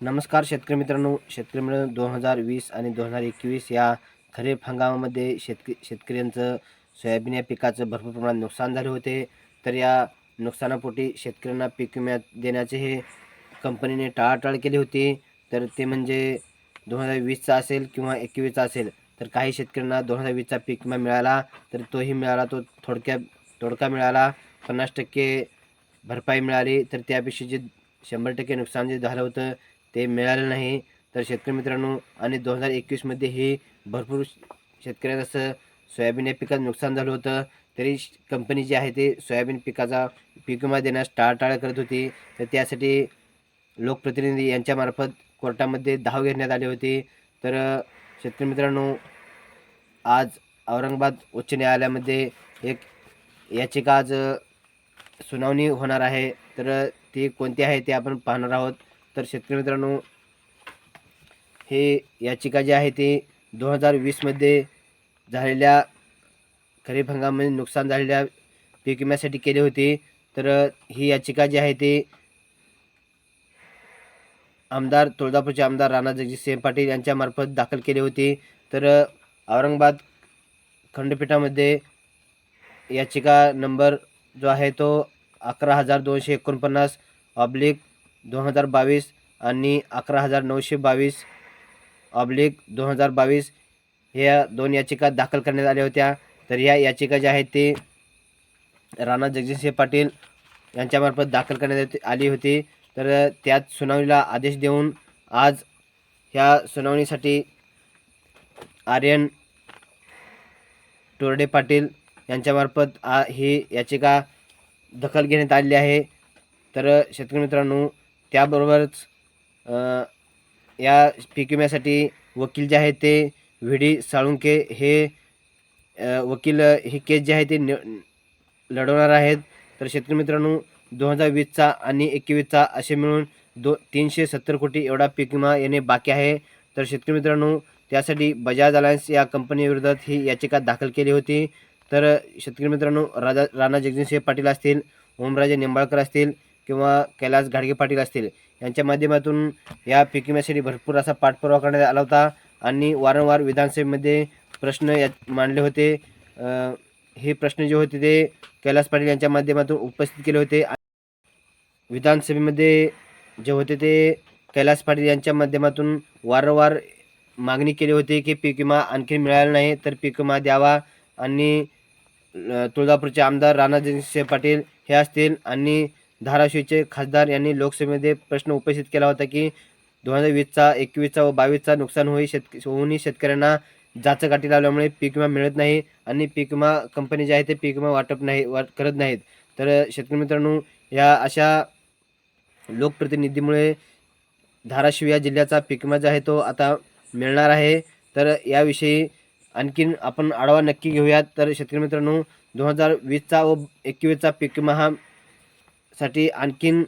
नमस्कार शेतकरी मित्रांनो शेतकरी मित्रांनो दोन हजार वीस आणि दोन हजार एकवीस या खरीप हंगामामध्ये शेतकरी शेतकऱ्यांचं सोयाबीन या पिकाचं भरपूर प्रमाणात नुकसान झाले होते. तर या नुकसानापोटी शेतकऱ्यांना पीक विमा देण्याचे हे कंपनीने टाळाटाळ केली होती. तर ते म्हणजे दोन हजार वीसचा असेल किंवा एकवीसचा असेल तर काही शेतकऱ्यांना दोन हजार वीसचा पीक विमा मिळाला तर तोही मिळाला तो थोडक्या तोडका मिळाला. पन्नास टक्के भरपाई मिळाली तर त्यापेक्षा जे शंभर टक्के नुकसान जे झालं होतं ते मिळालं नाही. तर शेतकरी मित्रांनो आणि दोन हजार एकवीसमध्येही भरपूर शेतकऱ्यांचं जसं सोयाबीन या पिकाचं नुकसान झालं होतं. तरी कंपनी जी आहे ते सोयाबीन पिकाचा पीक विमा देण्यास टाळाटाळ करत होती. तर त्यासाठी लोकप्रतिनिधी यांच्यामार्फत कोर्टामध्ये धाव घेण्यात आली होती. तर शेतकरी मित्रांनो आज औरंगाबाद उच्च न्यायालयामध्ये एक याचिका आज सुनावणी होणार आहे. तर ती कोणती आहे ते आपण पाहणार आहोत. तर शेतकरी मित्रांनो हे याचिका जी आहे ती दोन हजार वीसमध्ये झालेल्या खरीप हंगामामध्ये नुकसान झालेल्या पीक विम्यासाठी केली होती. तर ही याचिका जी आहे ती आमदार तुळजापूरचे आमदार राणा जगजितसिंह पाटील यांच्यामार्फत दाखल केली होती. तर औरंगाबाद खंडपीठामध्ये याचिका नंबर जो आहे तो अकरा हजार दोनशे एकोणपन्नास ऑब्लिक दोन हजार बावीस आणि अकरा हजार नऊशे बावीस ऑब्लिक दोन हजार बावीस ह्या दोन याचिका दाखल करण्यात आल्या होत्या. तर या याचिका ज्या आहेत ते राणा जगजितसिंह पाटील यांच्यामार्फत दाखल करण्यात येत- आली होती. तर त्यात सुनावणीला आदेश देऊन आज ह्या सुनावणीसाठी आर्यन टोरडे पाटील यांच्यामार्फत आ ही याचिका दखल घेण्यात आलेली आहे. तर शेतकरी मित्रांनो त्याबरोबरच या पीक विम्यासाठी वकील जे आहेत ते व्ही डी साळुंके हे वकील ही केस जी आहे ते न लढवणार आहेत. तर शेतकरी मित्रांनो दोन हजार वीसचा आणि एकवीसचा असे मिळून दो तीनशे सत्तर कोटी एवढा पीक विमा येणे बाकी आहे. तर शेतकरी मित्रांनो त्यासाठी बजाज अलायन्स या कंपनीविरोधात ही याचिका दाखल केली होती. तर शेतकरी मित्रांनो राजा राणा जगजितसिंह पाटील असतील ओमराजे निंबाळकर असतील किंवा कैलास घाडगे पाटील असतील यांच्या माध्यमातून या पिकिम्यासाठी भरपूर असा पाठपुरावा करण्यात आला होता आणि वारंवार विधानसभेमध्ये प्रश्न या मांडले होते. हे प्रश्न जे होते ते कैलास पाटील यांच्या माध्यमातून उपस्थित केले होते. विधानसभेमध्ये जे होते ते कैलास पाटील यांच्या माध्यमातून वारंवार मागणी केली होती की पीक विमा आणखी मिळाला नाही तर पीक विमा द्यावा आणि तुळजापूरचे आमदार राणा जगजितसिंह पाटील हे असतील आणि धाराशिवचे खासदार यांनी लोकसभेमध्ये प्रश्न उपस्थित केला होता की दोन हजार वीसचा एकवीसचा व बावीसचा नुकसान होई शेतक होऊनही शेतकऱ्यांना जाचकाठी लावल्यामुळे पीक विमा मिळत नाही आणि पीक विमा कंपनी जे आहे ते पीक विमा वाटप नाही वाट करत नाहीत. तर शेतकरी मित्रांनो या अशा लोकप्रतिनिधीमुळे धाराशिव या जिल्ह्याचा पीक विमा जो आहे तो आता मिळणार आहे. तर याविषयी आणखीन आपण आढावा नक्की घेऊयात. तर शेतकरी मित्रांनो दोन हजार वीसचा व एकवीसचा पीक विमा हा साठी आणखीन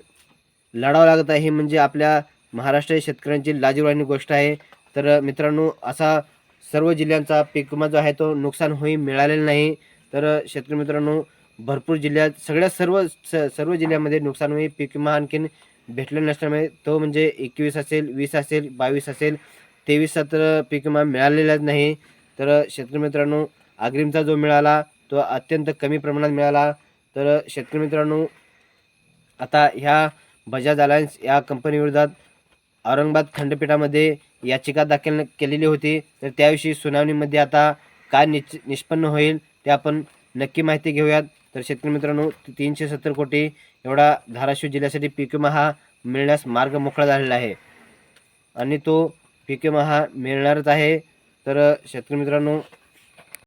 लढावं लागत आहे. म्हणजे आपल्या महाराष्ट्र शेतकऱ्यांची लाजीरवाणी गोष्ट आहे. तर मित्रांनो असा सर्व जिल्ह्यांचा पीक विमा जो आहे तो नुकसान होई मिळालेला नाही. तर शेतकरी मित्रांनो भरपूर जिल्ह्यात सगळ्या सर्व स सर्व जिल्ह्यामध्ये नुकसान होई. पीक विमा आणखीन भेटलेला नसल्यामुळे तो म्हणजे एकवीस असेल वीस असेल बावीस असेल तेवीसचा तर पीक विमा मिळालेलाच नाही. तर शेतकरी मित्रांनो अग्रिमचा जो मिळाला तो अत्यंत कमी प्रमाणात मिळाला. तर शेतकरी मित्रांनो आता ह्या बजाज अलायन्स या कंपनीविरोधात औरंगाबाद खंडपीठामध्ये याचिका दाखल केलेली होती. तर त्याविषयी सुनावणीमध्ये आता काय निच निष्पन्न होईल ते आपण नक्की माहिती घेऊयात. तर शेतकरी मित्रांनो तीनशे सत्तर कोटी एवढा धाराशिव जिल्ह्यासाठी पीक विमा हा मिळण्यास मार्ग मोकळा झालेला आहे. आणि तो पीक विमा हा मिळणारच आहे. तर शेतकरी मित्रांनो